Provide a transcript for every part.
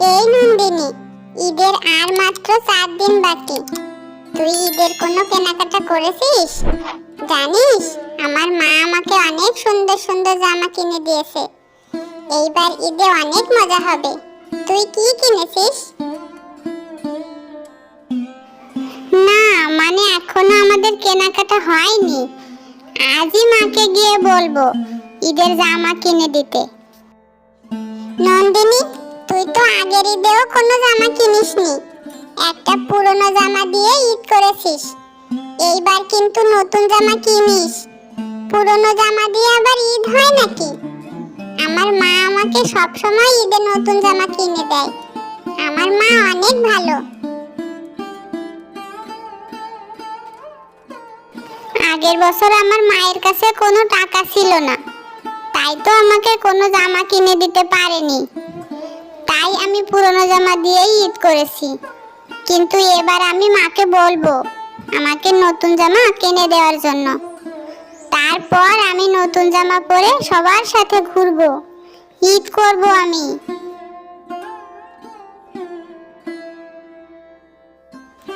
এই নন্দিনী, ঈদের আর মাত্র চার দিন বাকি। তুই ঈদের কোনো কেনাকাটা করেছিস? জানিস, আমার মা আমাকে অনেক সুন্দর সুন্দর জামা কিনে দিয়েছে। এইবার ঈদে অনেক মজা হবে। তুই কি কিনেছিস? না মানে এখনও আমাদের কেনাকাটা হয়নি। আজই মাকে গিয়ে বলব ঈদের জামা কিনে দিতে। নন্দিনী আগের ঈদেও কোনো জামা কিনিসনি। একটা পুরনো জামা দিয়ে ঈদ করেছিস। এইবার কিন্তু নতুন জামা কিনিস। পুরনো জামা দিয়ে আবার ঈদ হয় নাকি? আমার মা আমাকে সব সময় ঈদে নতুন জামা কিনে দেয়। আমার মা অনেক ভালো। আগের বছর আমার মায়ের কাছে কোনো টাকা ছিল না। তাই তো আমাকে কোনো জামা কিনে দিতে পারেনি। তাই আমি পুরনো জামা দিয়েই ঈদ করেছি। কিন্তু এবার আমি মাকে বলব, আমাকে নতুন জামা কিনে দেওয়ার জন্য। তারপর আমি নতুন জামা পরে সবার সাথে ঘুরবো। ঈদ করব আমি।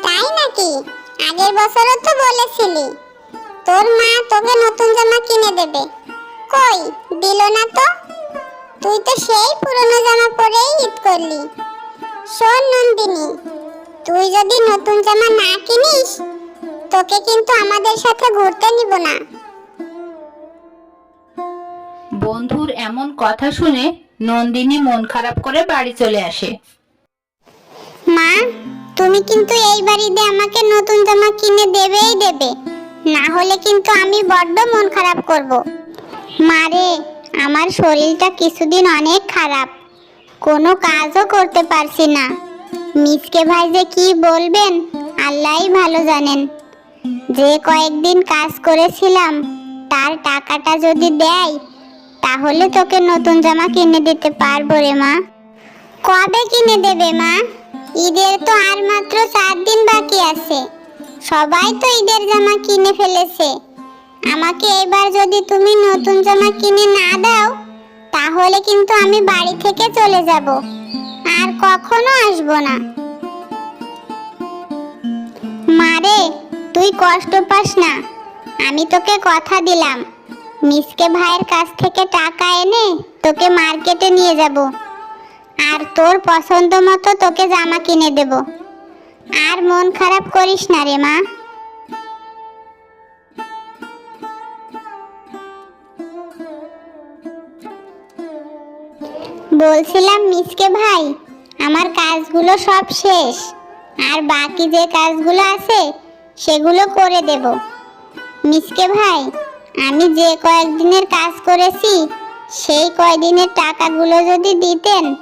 তাই নাকি? আগের বছরও তো বলেছিলি, তোর মা তোকে নতুন জামা কিনে দেবে। কই? দিল না তো? করলি। শোন নন্দিনী তুই যদি নতুন জামা না কিনিস তোকে কিন্তু আমাদের সাথে ঘুরতে নিব না। বন্ধুর এমন কথা শুনে নন্দিনী মন খারাপ করে বাড়ি চলে আসে। মা তুমি কিন্তু এই বাড়িতে আমাকে নতুন জামা কিনে দেবেই দেবে। না হলে কিন্তু আমি বড্ড মন খারাপ করব। মারে আমার শরীরটা কিছুদিন অনেক খারাপ। কোনো কাজও করতে পারছি না। মিসকে ভাই যে কি বলবেন, আল্লাহই ভালো জানেন। যে কয়েকদিন কাজ করেছিলাম, তার টাকাটা যদি দেয়, তাহলে তোকে নতুন জামা কিনে দিতে পারব রে মা। কবে কিনে দেবে মা? ঈদের তো আর মাত্র চার দিন বাকি আছে। সবাই তো ঈদের জামা কিনে ফেলেছে। আমাকে এবার যদি তুমি নতুন জামা কিনে না দাও তাহলে কিন্তু আমি বাড়ি থেকে চলে যাব। আর কখনো আসব না। মারে তুই কষ্ট পাস না। আমি তোকে কথা দিলাম। মিসকে ভাইয়ের কাছ থেকে টাকা এনে তোকে মার্কেটে নিয়ে যাব। আর তোর পছন্দ মতো তোকে জামা কিনে দেব। আর মন খারাপ করিস না রে মা। বলছিলাম, মিসকে ভাই, আমার কাজগুলো সব শেষ। আর বাকি যে কাজগুলো আছে, সেগুলো করে দেব। মিসকে ভাই, আমি যে কয়েকদিনের কাজ করেছি, সেই কয়দিনের টাকাগুলো যদি দিতেন,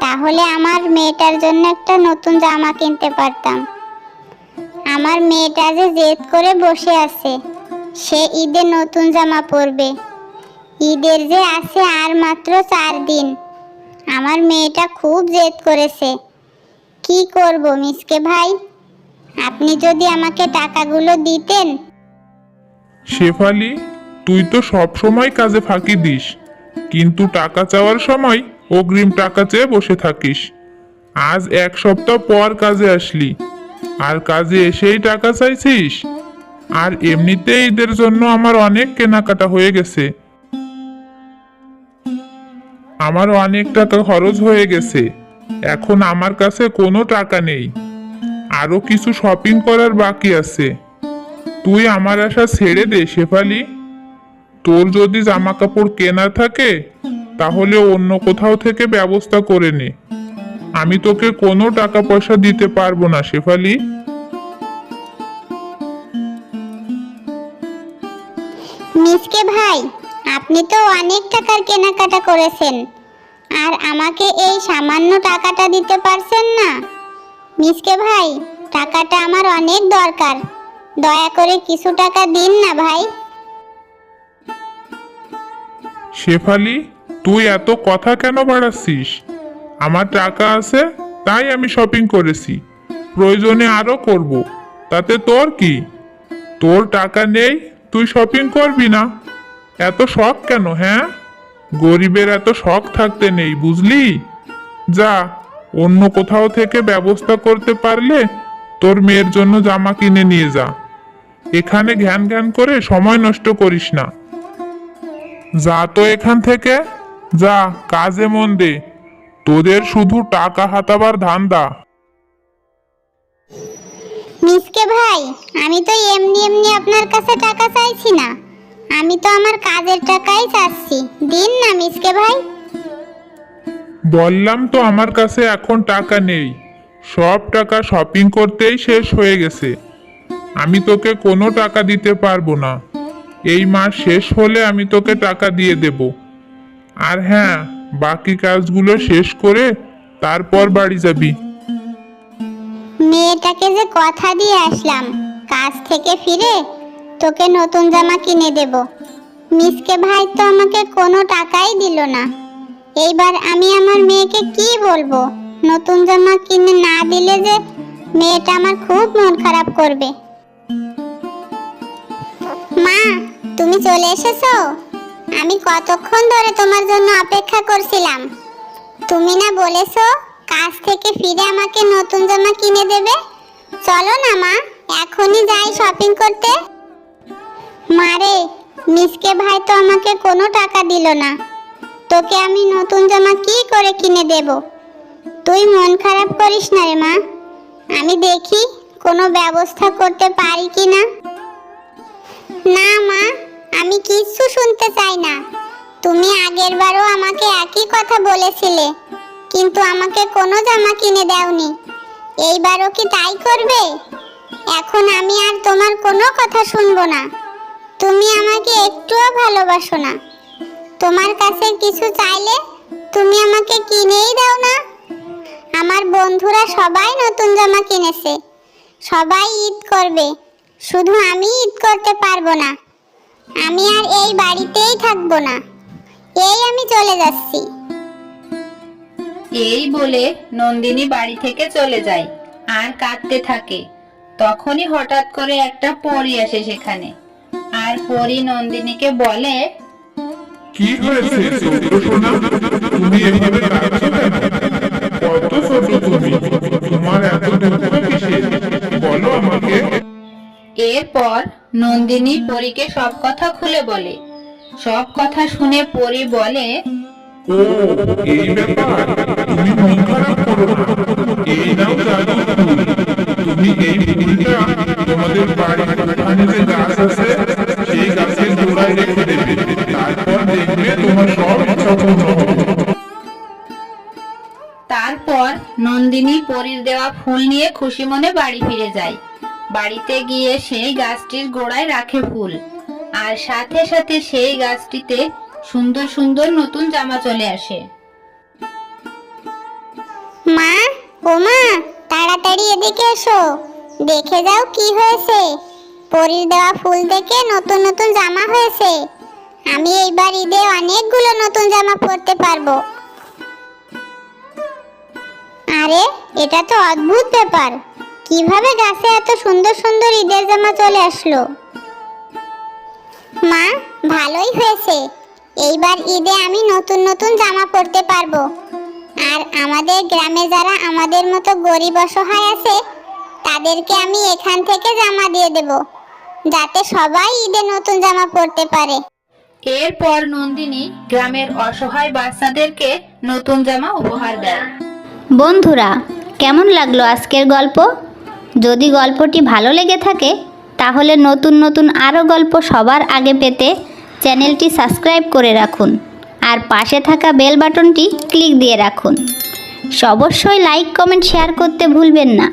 তাহলে আমার মেয়েটার জন্য একটা নতুন জামা কিনতে পারতাম। আমার মেয়েটা যে জেদ করে বসে আছে, সে ঈদে নতুন জামা পরবে। ঈদের যে আছে আর মাত্র চার দিন। আমার মেয়েটা খুব জেদ করেছে। কি করব মিসকে ভাই? আপনি যদি আমাকে টাকাগুলো দিতেন। শেফালি, তুই তো সব সময় কাজে ফাঁকি দিস। কিন্তু টাকা চাওয়ার সময় অগ্রিম টাকা চেয়ে বসে থাকিস। আজ এক সপ্তাহ পর কাজে আসলি। আর কাজে এসেই টাকা চাইছিস? আর এমনিতেই ঈদের জন্য আমার অনেক কেনাকাটা হয়ে গেছে। আমার অনেক টাকা খরচ হয়ে গেছে। এখন আমার কাছে কোনো টাকা নেই। আরও কিছু শপিং করার বাকি আছে। তুই আমার আশা ছেড়ে দে, শেফালি। তোর যদি জামা কাপড় কেনা থাকে, তাহলে অন্য কোথাও থেকে ব্যবস্থা করে নে। আমি তোকে কোনো টাকা পয়সা দিতে পারব না, শেফালি। মিসকে ভাই আপনি তো অনেক টাকার কেনাকাটা করেছেন। আর আমাকে এই সামান্য টাকাটা দিতে পারছেন না। মিসকে ভাই, টাকাটা আমার অনেক দরকার। দয়া করে কিছু টাকা দিন না ভাই। শেফালি, তুই এত কথা কেন বাড়াচ্ছিস? আমার টাকা আছে, তাই আমি শপিং করেছি। প্রয়োজনে আরও করব। তাতে তোর কি? তোর টাকা নেই, তুই শপিং করবি না। এত শখ কেন হ্যাঁ? গরিবের এত শখ থাকতে নেই, বুঝলি? যা, অন্য কোথাও থেকে ব্যবস্থা করতে পারলে তোর মেয়ের জন্য জামা কিনে নিয়ে যা। এখানে ঘ্যান ঘ্যান করে সময় নষ্ট করিস না। যা তো এখান থেকে, যা, কাজে মন দে। তোদের শুধু টাকা হাতাবার ধান্দা। মিসকে ভাই, আমি তো এমনি এমনি আপনার কাছে টাকা চাইছি না। আমি তো আমার কাজের টাকাই চাচ্ছি। দিন না মিসকে ভাই। বললাম তো আমার কাছে এখন টাকা নেই। সব টাকা শপিং করতেই শেষ হয়ে গেছে। আমি তোকে কোনো টাকা দিতে পারব না। এই মাস শেষ হলে আমি তোকে টাকা দিয়ে দেব। আর হ্যাঁ বাকি কাজগুলো শেষ করে তারপর বাড়ি যাবি। মেয়েটাকে যে কথা দিয়ে আসলাম কাজ থেকে ফিরে তোকে নতুন জামা কিনে দেব। মিসকে ভাই তো আমাকে কোনো টাকাই দিল না। এইবার আমি আমার মেয়েকে কি বলব? নতুন জামা কিনে না দিলে যে মেয়েটা আমার খুব মন খারাপ করবে। মা, তুমি চলে এসেছ? আমি কতক্ষণ ধরে তোমার জন্য অপেক্ষা করছিলাম। তুমি না বলেছ কাজ থেকে ফিরে আমাকে নতুন জামা কিনে দেবে? চলো না মা, এখনই যাই শপিং করতে। মারে মিসকে ভাই তো আমাকে কোনো টাকা দিল না। তোকে আমি নতুন জামা কি করে কিনে দেব? তুই মন খারাপ করিস না রে মা। আমি দেখি কোনো ব্যবস্থা করতে পারি কি না। না মা, আমি কিচ্ছু শুনতে চাই না। তুমি আগের বারও আমাকে একই কথা বলেছিলে, কিন্তু আমাকে কোনো জামা কিনে দাওনি। এইবারও কি তাই করবে? এখন আমি আর তোমার কোনো কথা শুনব না। তুমি আমাকে একটুও ভালোবাসো না। তোমার কাছে কিছু চাইলে তুমি আমাকে কিনেই দাও না। আমার বন্ধুরা সবাই নতুন জামা কিনেছে। সবাই ঈদ করবে। শুধু আমি ঈদ করতে পারব না। আমি আর এই বাড়িতেই থাকব না। এই আমি চলে যাচ্ছি। এই বলে নন্দিনী বাড়ি থেকে চলে যায়। আর কাঁদতে থাকে। তখনই হঠাৎ করে একটা পরী আসে সেখানে। আর পরী নন্দিনীকে বলে কি হয়েছে সোনা তুমি এভাবে কাঁদছো? কত ছোট তুমি তোমার এত দুঃখ বলো আমাকে। এরপর নন্দিনী পরীকে সব কথা খুলে বলে। সব কথা শুনে পরী বলে ও এই ব্যাপার? তুমি মন খারাপ করো না। এই নাও জাদু তুমি এই ফুলটা তোমাদের বাড়ির ওখানে যে গাছ আছে নন্দিনী পরীর দেওয়া ফুল নিয়ে খুশি মনে বাড়ি ফিরে যায় বাড়িতে গিয়ে সেই গাছটির গোড়ায় রাখে ফুল। আর সাথে সাথে সেই গাছটিতে সুন্দর সুন্দর নতুন জামা চলে আসে। মা, ও মা, তাড়াতাড়ি এদিকে এসো। দেখে যাও কি হয়েছে। পরির দেওয়া ফুল থেকে নতুন নতুন জামা হয়েছে। আমি এইবার ঈদে অনেকগুলো নতুন জামা পরতে পারব। আরে, এটা তো অদ্ভুত ব্যাপার। কীভাবে গাছে এত সুন্দর সুন্দর ঈদের জামা চলে আসলো? মা, ভালোই হয়েছে। এইবার ঈদে আমি নতুন নতুন জামা পরতে পারব। আর আমাদের গ্রামে যারা আমাদের মতো গরিব অসহায় আছে, তাদেরকে আমি এখান থেকে জামা দিয়ে দেব, যাতে সবাই ঈদে নতুন জামা পরতে পারে। এরপর নন্দিনী গ্রামের অসহায় বাচ্চাদেরকে নতুন জামা উপহার দেয়। বন্ধুরা, কেমন লাগল আজকের গল্প? যদি গল্পটি ভালো লেগে থাকে, তাহলে নতুন নতুন আরও গল্প সবার আগে পেতে চ্যানেলটি সাবস্ক্রাইব করে রাখুন আর পাশে থাকা বেল বাটনটি ক্লিক দিয়ে রাখুন। অবশ্যই লাইক, কমেন্ট, শেয়ার করতে ভুলবেন না।